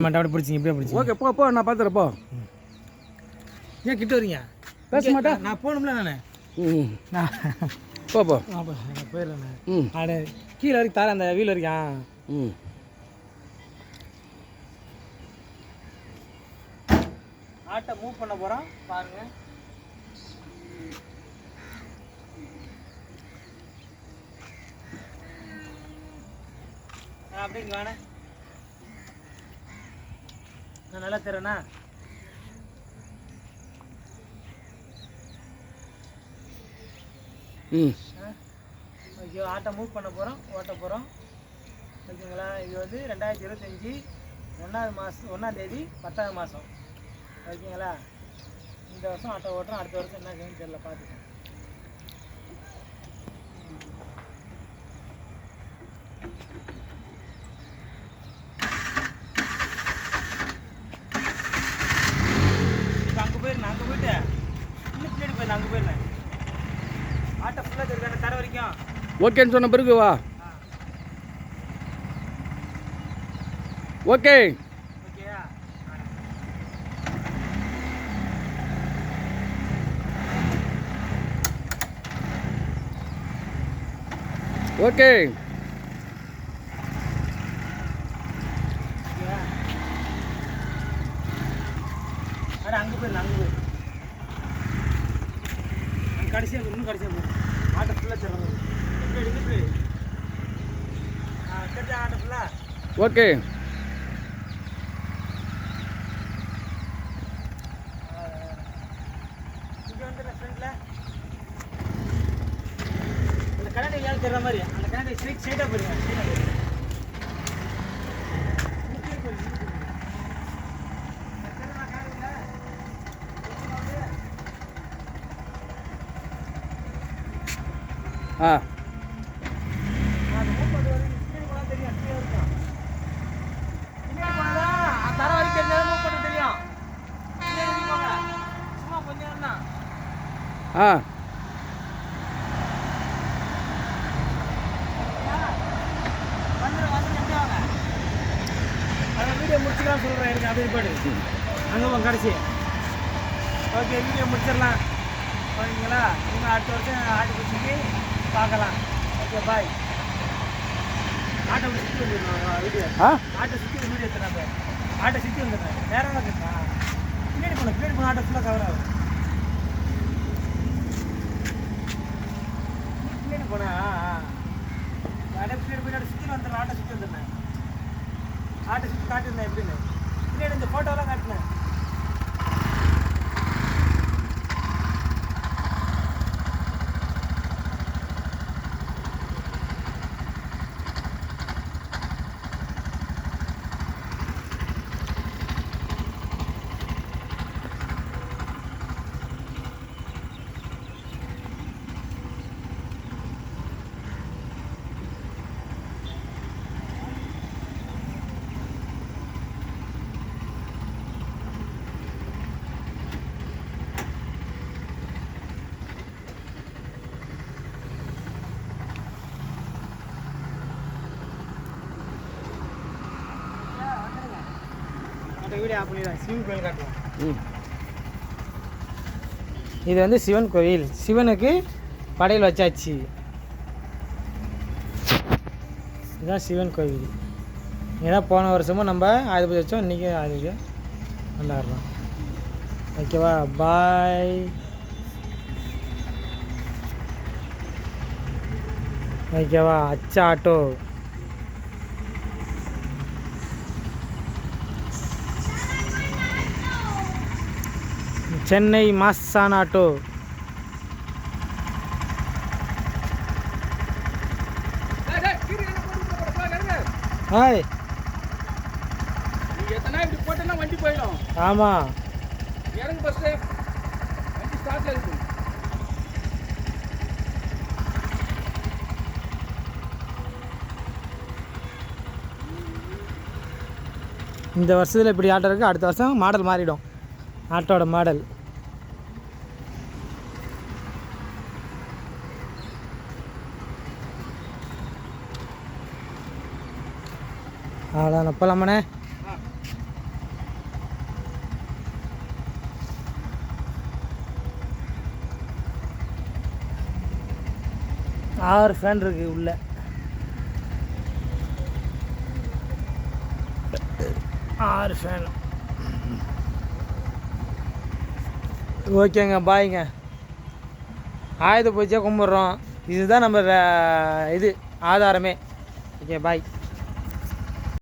அப்படி பிடிச்சிங்க இப்படியே பிடிச்சிங்க. ஓகே போ போ நான் பார்த்துறேன் போ. ஏன் கிட்ட வரீங்க? பேச மாட்டேன் நான் போகணும்ல நான். ம். நான் போ போ. போயிடுறேன் ம். அட கீழே வரைக்கும் தரேன் அந்த வீல் வரைக்கும். ம். ஆட்டை மூவ் பண்ண போகிறோம் பாருங்க. இங்க வாண்ணே நான் நல்லா தரேண்ணா ம். ஓகே ஆட்டை மூவ் பண்ண போகிறோம் ஓட்ட போகிறோம் ஓகேங்களா? இது வந்து ரெண்டாயிரத்தி இருபத்தஞ்சி ஒன்றாவது மாதம் ஒன்றாந்தேதி பத்தாவது மாதம் ஓகேங்களா? இந்த வருஷம் ஆட்டோ ஓட்டுறோம் அடுத்த வருஷம் என்ன செய்யணும்னு தெரியல பார்த்துக்கோங்க இப்போ அங்கே போயிருந்தேன் அங்கே போயிட்டு இன்னும் பின்னாடி போயிருந்தேன் அங்கே போயிருந்தேன் ஆட்டோ ஃபுல்லாக தெரியுது? தர வரைக்கும். ஓகேன்னு சொன்ன பிறகு வா. ஓகே ஓகே அங்கே போயிரு அங்கே அங்கே கடைசியாக இன்னும் கடைசியாக போயிரு ஆட்டோ ஃபுல்லாக தெரிஞ்சா ஆட்டோ ஃபுல்லாக ஓகே. கண்ணாடி ஏன் தெரிற மாதிரி அந்த கண்ணாடி ஸ்ட்ரைட் ஸ்ட்ரைட்டாக போயிருங்க ஸ்ட்ரைட்டாக போயிருங்க ஆ அது மூப்பது வரைக்கும் பின்னாடி போனா தெரியும் கீழே இருக்கும் பின்னாடி போனா தர வரைக்கும் என்ன மூவ் பண்ண தெரியும் பின்னாடி வரைக்கும் போங்க சும்மா கொஞ்ச நேரம் ஆ. ஆ. வீடியோ முடிச்சுக்கலாம் சொல்கிறேன் எனக்கு அப்படி போடு அங்கே கடைசி ஓகே வீடியோ முடிச்சிடலாம். ஓகேங்களா இன்னும் அடுத்த வருஷம் ஆட்டு பிடிச்சிக்கு பார்க்கலாம். ஓகே பாய் ஆட்டை சுற்றி வந்துடணும் வீடியோ ஆட்டை சுற்றி வீடியோ எடுத்துறாங்க ஆட்டை சுற்றி வந்துடுறேன். நேரம் பின்னாடி போன பின்னாடி போன ஆட்டோ ஃபுல்லாக கவர் ஆகும் பின்னாடி போனா அப்படியே பின்னாடி பின்னாடி சுற்றி வந்துடுறேன் ஆட்டை சுற்றி வந்துடுறேன் ஆட்டை சுற்றி காட்டியிருந்தேன் எப்படின்னு பின்னாடி இந்த ஃபோட்டோலாம் காட்டினேன் அந்த வீடியோ ஆஃப் பண்ணிடுறேன் சிவன் கோயில் காட்டுவோம் ம் இது வந்து சிவன் கோயில். சிவனுக்கு படையில் வச்சாச்சு. இதுதான் சிவன் கோவில். ஏன்னா போன வருஷமும் நம்ம ஆயுதபதி வச்சோம். இன்றைக்கி ஆயுதபதி கொண்டாடுறோம். ஓகேவா? பாய். ஓகேவா? அச்சா ஆட்டோ. சென்னை மாசான் ஆட்டோ ஹாய். நீ எத்தனை இப்படி போட்டேன்னா வண்டி போயிடும். ஆமாம் இந்த வருஷத்தில் இப்படி ஆட்டோ இருக்குது அடுத்த வருஷம் மாடல் மாறிடும். ஆட்டோட மாடல் அவ்வளோதான் போகலாமண்ணே ஆறு ஃபேன் இருக்குது உள்ளே. ஆறு ஃபேன் ஓகேங்க பாய்ங்க. ஆயுத பூஜையாக கும்பிட்றோம். இதுதான் நம்ம இது ஆதாரமே. Okay bye.